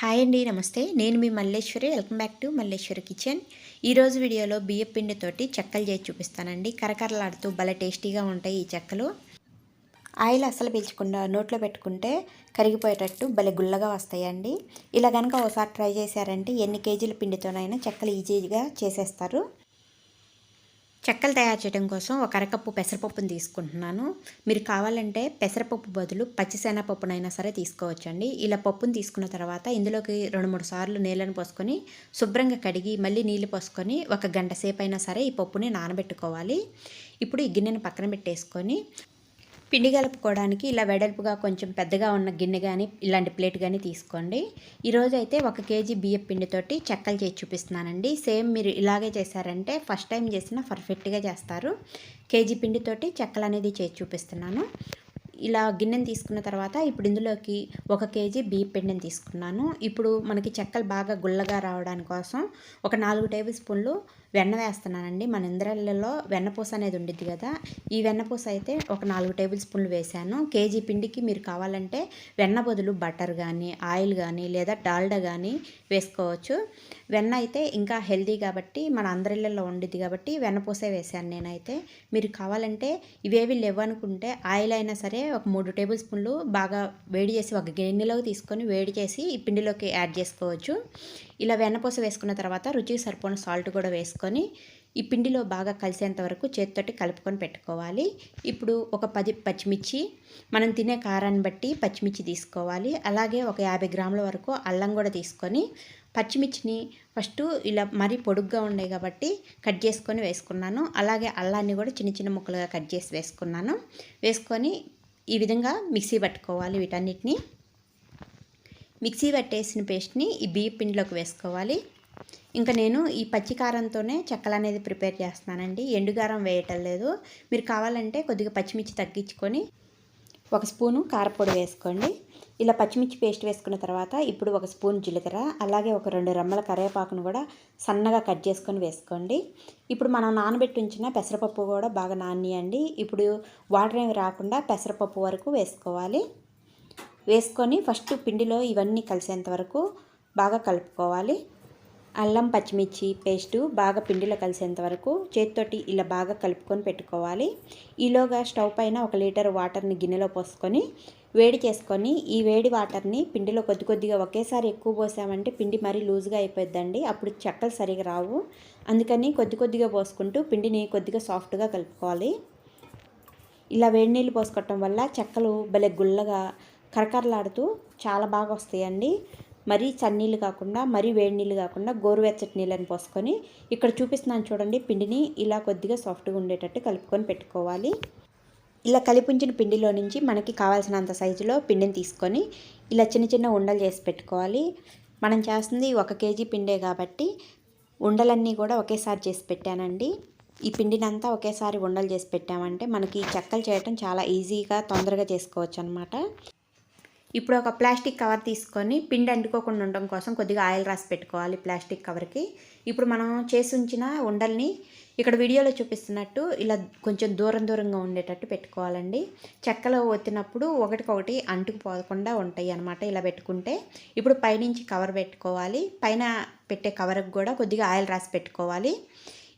Hi అండి నమస్తే. నేను మీ Malleswari. Welcome back to Malleswari kitchen. ఈరోజు వీడియోలో బియ్యం పిండితోటి చెక్కలు చేసి చూపిస్తానండి. కరకరలాడుతూ భలే టేస్టీగా ఉంటాయి ఈ చెక్కలు. ఆయిల్ అస్సలు పీల్చకుండా నోట్లో పెట్టుకుంటే కరిగిపోయేటట్టు భలే గుల్లగా వస్తాయండి. ఇలా కనుక ఒకసారి ట్రై చేశారంటే ఎన్ని కేజీల పిండితోనైనా చెక్కలు ఈజీగా చేసేస్తారు. చెక్కలు తయారు చేయడం కోసం ఒక అరకప్పు పెసరపప్పును తీసుకుంటున్నాను. మీరు కావాలంటే పెసరపప్పు బదులు పచ్చిశనగపప్పునైనా సరే తీసుకోవచ్చండి. ఇలా పప్పును తీసుకున్న తర్వాత ఇందులోకి రెండు మూడు సార్లు నీళ్ళను పోసుకొని శుభ్రంగా కడిగి మళ్ళీ నీళ్ళు పోసుకొని ఒక గంట సేపు అయినా సరే ఈ పప్పుని నానబెట్టుకోవాలి. ఇప్పుడు ఈ గిన్నెను పక్కన పెట్టేసుకొని పిండి కలుపుకోవడానికి ఇలా వెడల్పుగా కొంచెం పెద్దగా ఉన్న గిన్నె కానీ ఇలాంటి ప్లేట్ కానీ తీసుకోండి. ఈరోజు అయితే ఒక కేజీ బియ్యం పిండితోటి చెక్కలు చేసి చూపిస్తున్నానండి. సేమ్ మీరు ఇలాగే చేశారంటే ఫస్ట్ టైం చేసినా పర్ఫెక్ట్గా చేస్తారు. కేజీ పిండితోటి చెక్కలు అనేది చేసి చూపిస్తున్నాను. ఇలా గిన్నెని తీసుకున్న తర్వాత ఇప్పుడు ఇందులోకి ఒక కేజీ బియ్యం పిండిని తీసుకున్నాను. ఇప్పుడు మనకి చెక్కలు బాగా గుల్లగా రావడానికి కోసం ఒక నాలుగు టేబుల్ స్పూన్లు వెన్న వేస్తున్నానండి. మన ఇంద్రాలలో వెన్నపూస అనేది ఉండిద్ది కదా ఈ వెన్నపూస అయితే ఒక నాలుగు టేబుల్ స్పూన్లు వేశాను. కేజీ పిండికి మీరు కావాలంటే వెన్న బదులు బటర్ కానీ ఆయిల్ కానీ లేదా డాల్డా కానీ వేసుకోవచ్చు. వెన్న అయితే ఇంకా హెల్దీ కాబట్టి మన అందరిళ్ళల్లో ఉండిద్ది కాబట్టి వెన్నపూసే వేశాను నేనైతే. మీరు కావాలంటే ఇవేవి లేవనుకుంటే ఆయిల్ అయినా సరే ఒక మూడు టేబుల్ స్పూన్లు బాగా వేడి చేసి ఒక గిన్నెలోకి తీసుకొని వేడి చేసి ఈ పిండిలోకి యాడ్ చేసుకోవచ్చు. ఇలా వెన్నపూస వేసుకున్న తర్వాత రుచికి సరిపోయిన సాల్ట్ కూడా వేసుకొని ఈ పిండిలో బాగా కలిసేంత వరకు చేతితోటి కలుపుకొని పెట్టుకోవాలి. ఇప్పుడు ఒక పది పచ్చిమిర్చి మనం తినే కారాన్ని బట్టి పచ్చిమిర్చి తీసుకోవాలి. అలాగే ఒక యాభై గ్రాముల వరకు అల్లం కూడా తీసుకొని పచ్చిమిర్చిని ఫస్ట్ ఇలా మరీ పొడుగ్గా ఉన్నాయి కాబట్టి కట్ చేసుకొని వేసుకున్నాను. అలాగే అల్లాన్ని కూడా చిన్న చిన్న ముక్కలుగా కట్ చేసి వేసుకున్నాను. వేసుకొని ఈ విధంగా మిక్సీ పట్టుకోవాలి వీటన్నిటిని. మిక్సీ పట్టేసిన పేస్ట్ని ఈ బియ్య పిండిలోకి వేసుకోవాలి. ఇంకా నేను ఈ పచ్చికారంతోనే చెక్కలు అనేది ప్రిపేర్ చేస్తున్నానండి. ఎండుగారం వేయటం లేదు. మీరు కావాలంటే కొద్దిగా పచ్చిమిర్చి తగ్గించుకొని ఒక స్పూను కారపొడి వేసుకోండి. ఇలా పచ్చిమిర్చి పేస్ట్ వేసుకున్న తర్వాత ఇప్పుడు ఒక స్పూన్ జీలకర్ర అలాగే ఒక రెండు రెమ్మల కరివేపాకును కూడా సన్నగా కట్ చేసుకొని వేసుకోండి. ఇప్పుడు మనం నానబెట్టి ఉంచిన పెసరపప్పు కూడా బాగా నానియండి. ఇప్పుడు వాటర్ ఏమి రాకుండా పెసరపప్పు వరకు వేసుకోవాలి. వేసుకొని ఫస్ట్ పిండిలో ఇవన్నీ కలిసేంత వరకు బాగా కలుపుకోవాలి. అల్లం పచ్చిమిర్చి పేస్టు బాగా పిండిలో కలిసేంత వరకు చేతితోటి ఇలా బాగా కలుపుకొని పెట్టుకోవాలి. ఈలోగా స్టవ్ పైన ఒక లీటర్ వాటర్ని గిన్నెలో పోసుకొని వేడి చేసుకొని ఈ వేడి వాటర్ని పిండిలో కొద్ది కొద్దిగా ఒకేసారి ఎక్కువ పోసామంటే పిండి మరీ లూజ్గా అయిపోద్దండి అప్పుడు చెక్కలు సరిగా రావు. అందుకని కొద్ది కొద్దిగా పోసుకుంటూ పిండిని కొద్దిగా సాఫ్ట్గా కలుపుకోవాలి. ఇలా వేడి నీళ్ళు పోసుకోవటం వల్ల చెక్కలు భలే గుల్లగా కరకరలాడుతూ చాలా బాగా వస్తాయండి. మరీ చన్నీళ్ళు కాకుండా మరీ వేడి నీళ్ళు కాకుండా గోరువెచ్చటి నీళ్ళని పోసుకొని ఇక్కడ చూపిస్తున్నాను చూడండి పిండిని ఇలా కొద్దిగా సాఫ్ట్గా ఉండేటట్టు కలుపుకొని పెట్టుకోవాలి. ఇలా కలిపించిన పిండిలో నుంచి మనకి కావాల్సినంత సైజులో పిండిని తీసుకొని ఇలా చిన్న చిన్న ఉండలు చేసి పెట్టుకోవాలి. మనం చేస్తుంది ఒక కేజీ పిండే కాబట్టి ఉండలన్నీ కూడా ఒకేసారి చేసి పెట్టానండి. ఈ పిండినంతా ఒకేసారి ఉండలు చేసి పెట్టామంటే మనకి చెక్కలు చేయటం చాలా ఈజీగా తొందరగా చేసుకోవచ్చు అనమాట ఇప్పుడు ఒక ప్లాస్టిక్ కవర్ తీసుకొని పిండి అంటుకోకుండా ఉండడం కోసం కొద్దిగా ఆయిల్ రాసి పెట్టుకోవాలి ప్లాస్టిక్ కవర్కి. ఇప్పుడు మనం చేసి ఉంచిన ఉండల్ని ఇక్కడ వీడియోలో చూపిస్తున్నట్టు ఇలా కొంచెం దూరం దూరంగా ఉండేటట్టు పెట్టుకోవాలండి. చెక్కలో ఒత్తినప్పుడు ఒకటికొకటి అంటుకుపోకుండా ఉంటాయి అనమాట ఇలా పెట్టుకుంటే. ఇప్పుడు పైనుంచి కవర్ పెట్టుకోవాలి. పైన పెట్టే కవర్కి కూడా కొద్దిగా ఆయిల్ రాసి పెట్టుకోవాలి.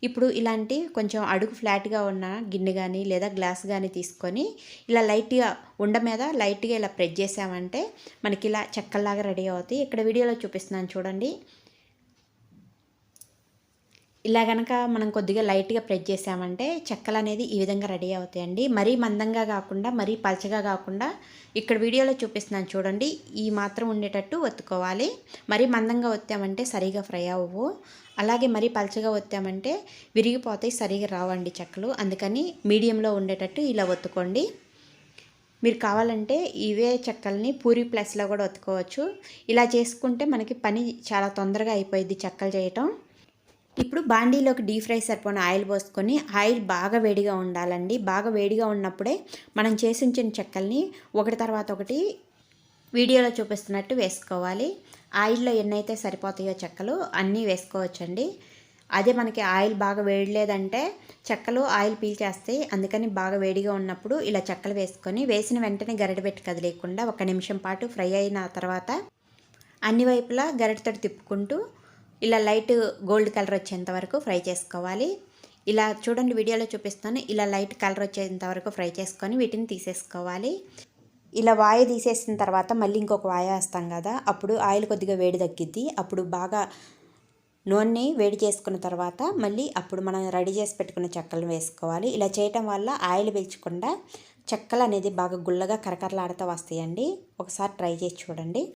ఇప్పుడు ఇలాంటి కొంచెం అడుగు ఫ్లాట్గా ఉన్న గిన్నె కానీ లేదా గ్లాస్ కానీ తీసుకొని ఇలా లైట్గా ఉండ మీద లైట్గా ఇలా ప్రెస్ చేసామంటే మనకి ఇలా చెక్కల్లాగా రెడీ అవుతాయి. ఇక్కడ వీడియోలో చూపిస్తున్నాను చూడండి. ఇలా కనుక మనం కొద్దిగా లైట్గా ప్రెస్ చేసామంటే చెక్కలు అనేది ఈ విధంగా రెడీ అవుతాయండి. మరీ మందంగా కాకుండా మరీ పలచగా కాకుండా ఇక్కడ వీడియోలో చూపిస్తున్నాను చూడండి. ఈ మాత్రం ఉండేటట్టు ఒత్తుకోవాలి. మరీ మందంగా ఒత్తామంటే సరిగా ఫ్రై అవ్వవు. అలాగే మరీ పలచగా ఒత్తామంటే విరిగిపోతాయి సరిగా రావండి చెక్కలు. అందుకని మీడియంలో ఉండేటట్టు ఇలా ఒత్తుకోండి. మీరు కావాలంటే ఇవే చెక్కల్ని పూరి ప్లస్లో కూడా ఒత్తుకోవచ్చు. ఇలా చేసుకుంటే మనకి పని చాలా తొందరగా అయిపోయింది చెక్కలు చేయటం. ఇప్పుడు బాండీలోకి డీప్ ఫ్రై సరిపోయిన ఆయిల్ పోసుకొని ఆయిల్ బాగా వేడిగా ఉండాలండి. బాగా వేడిగా ఉన్నప్పుడే మనం చేసి ఉంచిన చెక్కల్ని ఒకటి తర్వాత ఒకటి వీడియోలో చూపిస్తున్నట్టు వేసుకోవాలి. ఆయిల్లో ఎన్నైతే సరిపోతాయో చెక్కలు అన్నీ వేసుకోవచ్చండి. అదే మనకి ఆయిల్ బాగా వేయలేదంటే చెక్కలు ఆయిల్ పీల్చేస్తాయి అందుకని బాగా వేడిగా ఉన్నప్పుడు ఇలా చెక్కలు వేసుకొని వేసిన వెంటనే గరిట పెట్టి కదిలేకుండా ఒక నిమిషం పాటు ఫ్రై అయిన తర్వాత అన్ని వైపులా గరిటతో తిప్పుకుంటూ ఇలా లైట్ గోల్డ్ కలర్ వచ్చేంత వరకు ఫ్రై చేసుకోవాలి. ఇలా చూడండి వీడియోలో చూపిస్తాను. ఇలా లైట్ కలర్ వచ్చేంత వరకు ఫ్రై చేసుకొని వీటిని తీసేసుకోవాలి. ఇలా వాయ తీసేసిన తర్వాత మళ్ళీ ఇంకొక వాయ వేస్తాం కదా అప్పుడు ఆయిల్ కొద్దిగా వేడి తగ్గిద్ది. అప్పుడు బాగా నూనె వేడి చేసుకున్న తర్వాత మళ్ళీ అప్పుడు మనం రెడీ చేసి పెట్టుకున్న చెక్కలు వేసుకోవాలి. ఇలా చేయటం వల్ల ఆయిల్ పీల్చకుండా చెక్కలు అనేది బాగా గుల్లగా కరకరలాడుతూ వస్తాయండి. ఒకసారి ట్రై చేసి చూడండి.